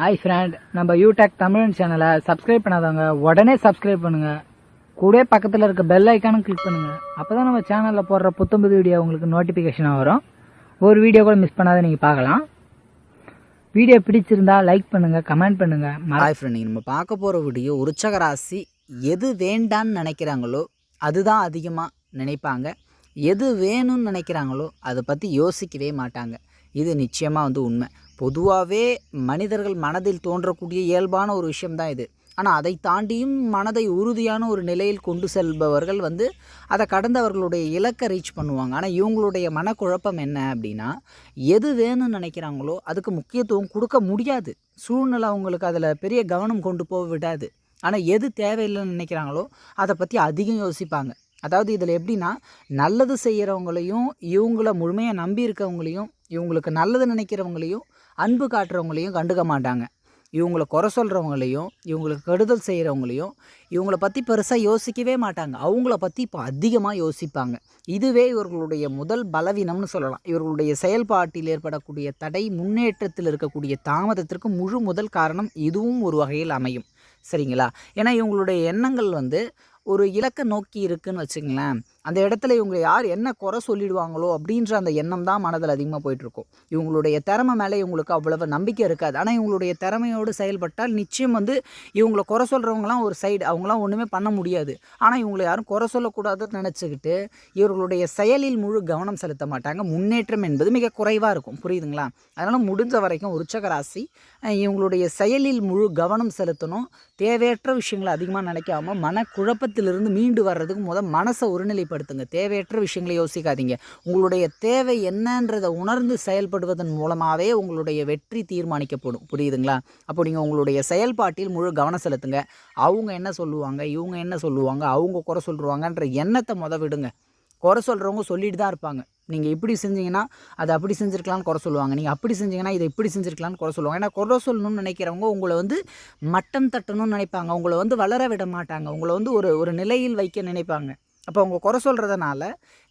Hi friend நம்ம யூடெக் தமிழ் சேனலை subscribe பண்ணாதவங்க உடனே சப்ஸ்கிரைப் பண்ணுங்க. கூட பக்கத்தில் இருக்க பெல் ஐக்கானும் கிளிக் பண்ணுங்க. அப்பதான் நம்ம சேனலில் போடுற புத்தம்புது வீடியோ உங்களுக்கு நோட்டிஃபிகேஷனாக வரும். ஒரு வீடியோ கூட மிஸ் பண்ணாத நீங்கள் பார்க்கலாம். வீடியோ பிடிச்சிருந்தா லைக் பண்ணுங்க கமெண்ட் பண்ணுங்க. ஹாய் ஃப்ரெண்ட் நீங்கள் நம்ம பார்க்க போகிற வீடியோ உற்சக ராசி எது வேண்டான்னு நினைக்கிறாங்களோ அதுதான் அதிகமாக நினைப்பாங்க. எது வேணும்னு நினைக்கிறாங்களோ அதை பற்றி யோசிக்கவே மாட்டாங்க. இது நிச்சயமாக வந்து உண்மை. பொதுவாகவே மனிதர்கள் மனதில் தோன்றக்கூடிய இயல்பான ஒரு விஷயம்தான் இது. ஆனால் அதை தாண்டியும் மனதை உறுதியான ஒரு நிலையில் கொண்டு செல்பவர்கள் வந்து அதை கடந்தவர்களுடைய இலக்கை ரீச் பண்ணுவாங்க. ஆனால் இவங்களுடைய மனக்குழப்பம் என்ன அப்படின்னா எது வேணும்னு நினைக்கிறாங்களோ அதுக்கு முக்கியத்துவம் கொடுக்க முடியாது. சூழ்நிலை அவங்களுக்கு அதில் பெரிய கவனம் கொண்டு போக விடாது. ஆனால் எது தேவையில்லைன்னு நினைக்கிறாங்களோ அதை பற்றி அதிகம் யோசிப்பாங்க. அதாவது இதில் எப்படின்னா நல்லது செய்கிறவங்களையும் இவங்கள முழுமையாக நம்பி இருக்கவங்களையும் இவங்களுக்கு நல்லது நினைக்கிறவங்களையும் அன்பு காட்டுறவங்களையும் கண்டுக்க மாட்டாங்க. இவங்கள குறை சொல்கிறவங்களையும் இவங்களுக்கு கெடுதல் செய்கிறவங்களையும் இவங்கள பற்றி பெருசாக யோசிக்கவே மாட்டாங்க. அவங்கள பற்றி இப்போ அதிகமாக யோசிப்பாங்க. இதுவே இவர்களுடைய முதல் பலவீனம்னு சொல்லலாம். இவர்களுடைய செயல்பாட்டில் ஏற்படக்கூடிய தடை முன்னேற்றத்தில் இருக்கக்கூடிய தாமதத்திற்கு முழு முதல் காரணம் இதுவும் ஒரு வகையில் அமையும். சரிங்களா? ஏன்னா இவங்களுடைய எண்ணங்கள் வந்து ஒரு இலக்கை நோக்கி இருக்குன்னு வச்சுங்களேன் அந்த இடத்துல இவங்க யார் என்ன குறை சொல்லிடுவாங்களோ அப்படின்ற அந்த எண்ணம் தான் மனதில் அதிகமாக போயிட்டுருக்கும். இவங்களுடைய திறமை மேலே இவங்களுக்கு அவ்வளவு நம்பிக்கை இருக்காது. ஆனால் இவங்களுடைய திறமையோடு செயல்பட்டால் நிச்சயம் வந்து இவங்களை குறை சொல்கிறவங்களாம் ஒரு சைடு அவங்களாம் ஒன்றுமே பண்ண முடியாது. ஆனால் இவங்களை யாரும் குறை சொல்லக்கூடாதுன்னு நினச்சிக்கிட்டு இவர்களுடைய செயலில் முழு கவனம் செலுத்த மாட்டாங்க. முன்னேற்றம் என்பது மிக குறைவாக இருக்கும். புரியுதுங்களா? அதனால் முடிஞ்ச வரைக்கும் உச்சகராசி இவங்களுடைய செயலில் முழு கவனம் செலுத்தணும். தேவையற்ற விஷயங்களை அதிகமாக நினைக்காம மனக்குழப்பத்திலிருந்து மீண்டு வர்றதுக்கு முதல் மனசை பயன்படுத்துங்க. தேவையற்ற விஷயங்களை யோசிக்காதீங்க. உங்களுடைய தேவை என்னன்றதை உணர்ந்து செயல்படுவதன் மூலமாகவே உங்களுடைய வெற்றி தீர்மானிக்கப்படும். புரியுதுங்களா? அப்போ நீங்கள் உங்களுடைய செயல்பாட்டில் முழு கவனம் செலுத்துங்க. அவங்க என்ன சொல்லுவாங்க? இவங்க என்ன சொல்லுவாங்க? அவங்க குறை சொல்லுவாங்கன்ற எண்ணத்தை முத விடுங்க. குறை சொல்கிறவங்க சொல்லிட்டு தான் இருப்பாங்க. நீங்கள் இப்படி செஞ்சீங்கன்னா அதை அப்படி செஞ்சுருக்கலாம்னு குறை சொல்லுவாங்க. நீங்கள் அப்படி செஞ்சீங்கன்னா இதை இப்படி செஞ்சுருக்கலாம்னு குறை சொல்லுவாங்க. ஏன்னா குறை சொல்லணும்னு நினைக்கிறவங்க உங்களை வந்து மட்டம் தட்டணும்னு நினைப்பாங்க. உங்களை வந்து வளர விட மாட்டாங்க. உங்களை வந்து ஒரு ஒரு நிலையில் வைக்க நினைப்பாங்க. அப்போ அவங்க குறை சொல்கிறதுனால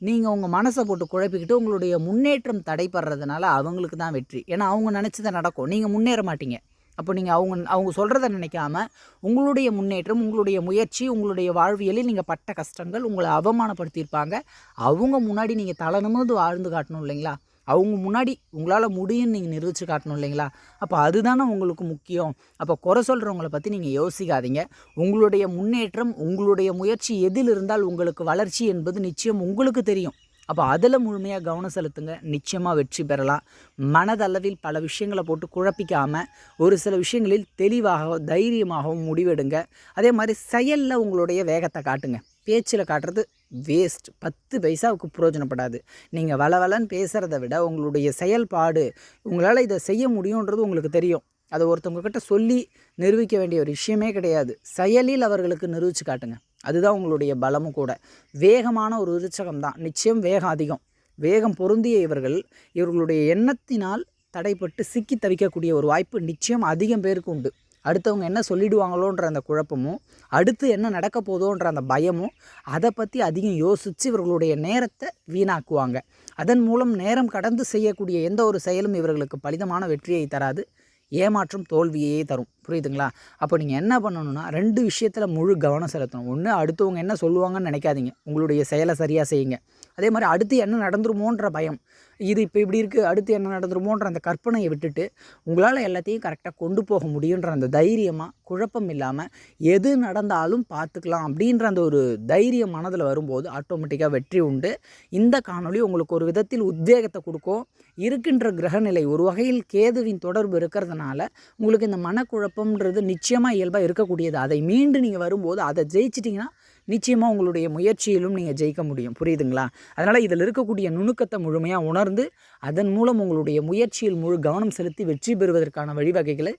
நீங்கள் உங்கள் மனசை போட்டு குழப்பிக்கிட்டு உங்களுடைய முன்னேற்றம் தடைப்படுறதுனால அவங்களுக்கு தான் வெற்றி. ஏன்னா அவங்க நினச்சதை நடக்கும். நீங்கள் முன்னேற மாட்டீங்க. அப்போ நீங்கள் அவங்க அவங்க சொல்கிறத நினைக்காம உங்களுடைய முன்னேற்றம் உங்களுடைய முயற்சி உங்களுடைய வாழ்வியலில் நீங்கள் பட்ட கஷ்டங்கள் உங்களை அவமானப்படுத்தியிருப்பாங்க. அவங்க முன்னாடி நீங்கள் தலை நிமிர்ந்து வாழ்ந்து காட்டணும் இல்லைங்களா? அவங்க முன்னாடி உங்களால் முடியும்னு நீங்கள் நிரூபித்து காட்டணும் இல்லைங்களா? அப்போ அதுதானே உங்களுக்கு முக்கியம். அப்போ குறை சொல்கிறவங்கள பற்றி நீங்கள் யோசிக்காதீங்க. உங்களுடைய முன்னேற்றம் உங்களுடைய முயற்சி எதில் இருந்தால் உங்களுக்கு வளர்ச்சி என்பது நிச்சயம் உங்களுக்கு தெரியும். அப்போ அதில் முழுமையாக கவனம் செலுத்துங்க. நிச்சயமாக வெற்றி பெறலாம். மனதளவில் பல விஷயங்களை போட்டு குழப்பிக்காமல் ஒரு சில விஷயங்களில் தெளிவாகவும் தைரியமாகவும் முடிவெடுங்க. அதே மாதிரி செயலில் உங்களுடைய வேகத்தை காட்டுங்க. பேச்சில் காட்டுறது வேஸ்ட் பத்து பைசாவுக்கு பிரயோஜனப்படாது நீங்கள் வளவலன்னு பேசுகிறத விட உங்களுடைய செயல்பாடு உங்களால் இதை செய்ய முடியுன்றது உங்களுக்கு தெரியும். அதை ஒருத்தவங்கக்கிட்ட சொல்லி நிரூபிக்க வேண்டிய ஒரு விஷயமே கிடையாது. செயலில் அவர்களுக்கு நிரூபித்து காட்டுங்க. அதுதான் உங்களுடைய பலமும் கூட. வேகமான ஒரு உற்சகம் தான் நிச்சயம் வேகம் அதிகம். வேகம் பொருந்திய இவர்கள் இவர்களுடைய எண்ணத்தினால் தடைப்பட்டு சிக்கி தவிக்கக்கூடிய ஒரு வாய்ப்பு நிச்சயம் அதிகம் பேருக்கு உண்டு. அடுத்தவங்க என்ன சொல்லிடுவாங்களோன்ற அந்த குழப்பமும் அடுத்து என்ன நடக்க போதோன்ற அந்த பயமும் அதை பற்றி அதிகம் யோசித்து இவர்களுடைய நேரத்தை வீணாக்குவாங்க. அதன் மூலம் நேரம் கடந்து செய்யக்கூடிய எந்த ஒரு செயலும் இவர்களுக்கு பலிதமான வெற்றியை தராது ஏமாற்றம் தோல்வியையே தரும். புரியுதுங்களா? அப்போ நீங்கள் என்ன பண்ணணும்னா ரெண்டு விஷயத்தில் முழு கவனம் செலுத்தணும். ஒன்று அடுத்தவங்க என்ன சொல்லுவாங்கன்னு நினைக்காதீங்க. உங்களுடைய செயலை சரியாக செய்யுங்க. அதே மாதிரி அடுத்து என்ன நடந்துருமோன்ற பயம். இது இப்போ இப்படி இருக்குது அடுத்து என்ன நடந்துருமோன்ற அந்த கற்பனையை விட்டுட்டு உங்களால் எல்லாத்தையும் கரெக்டாக கொண்டு போக முடியுன்ற அந்த தைரியமாக குழப்பம் இல்லாமல் எது நடந்தாலும் பார்த்துக்கலாம் அப்படின்ற அந்த ஒரு தைரியம் மனதில் வரும்போது ஆட்டோமேட்டிக்காக வெற்றி உண்டு. இந்த காணொலி உங்களுக்கு ஒரு விதத்தில் உத்வேகத்தை கொடுக்கும். இருக்கின்ற கிரகநிலை ஒரு வகையில் கேதுவின் தொடர்பு இருக்கிறதுனால உங்களுக்கு இந்த மனக்குழப்பம்ன்றது நிச்சயமாக இயல்பாக இருக்கக்கூடியது. அதை மீண்டு நீங்கள் வரும்போது அதை ஜெயிச்சிட்டிங்கன்னா நிச்சயமாக உங்களுடைய முயற்சியிலும் நீங்கள் ஜெயிக்க முடியும். புரியுதுங்களா? அதனால் இதில் இருக்கக்கூடிய நுணுக்கத்தை முழுமையாக உணர்ந்து அதன் மூலம் உங்களுடைய முயற்சியில் முழு கவனம் செலுத்தி வெற்றி பெறுவதற்கான வழிவகைகளை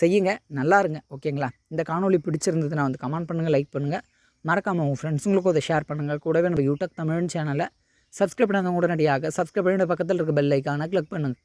செய்யுங்க. நல்லா இருங்க. ஓகேங்களா? இந்த காணொளி பிடிச்சிருந்ததுன்னா வந்து கமெண்ட் பண்ணுங்கள் லைக் பண்ணுங்கள் மறக்காமல் உங்கள் ஃப்ரெண்ட்ஸுங்களுக்கும் அதை ஷேர் பண்ணுங்கள் கூடவே நம்ம யூடியூப் தமிழ் சேனலை சப்ஸ்கிரைப் பண்ணாதவங்க உடனடியாக சப்ஸ்கிரைப் பண்ணிட்டு பக்கத்தில் இருக்க பெல் ஐக்கானை கிளிக் பண்ணுங்கள்